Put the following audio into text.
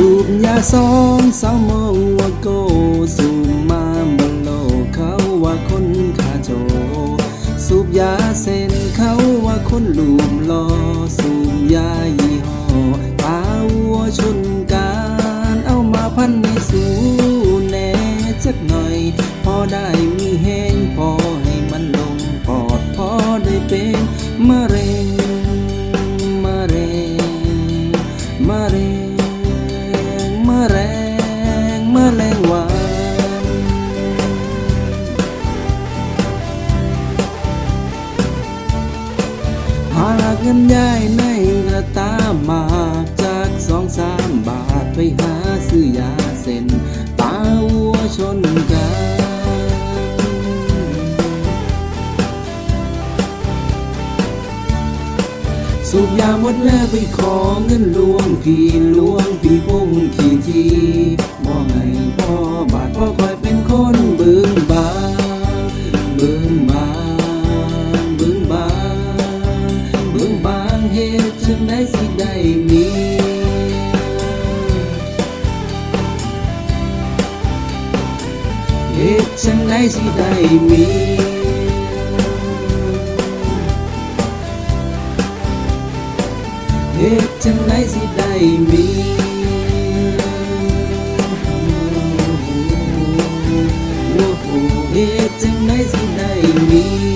สูบยาซองสาวมองว่าโกสูบมาบนโลกเขาว่าคนขาโจ สูบยาเส้นเขาว่าคนลูมลอสูบยายี่ห้อปลาวัวชนการเอามาพันในสูแหน่จักหน่อย พอได้มีแห้งพอให้มันลงปอดพอได้เป็นมะเร็งมะเร็งมะเร็ง หากเงินย้ายในกระตาหมากจากสองสามบาทไปหาซื้อยาเส้นตาวัวชนกันสูบยาหมดแล้วไปขอเงินหลวงพี่หลวงพี่พง สิได้มีเหตุจังไดสิได้มีเหตุจังไดสิได้มีเหตุจังไดสิได้มี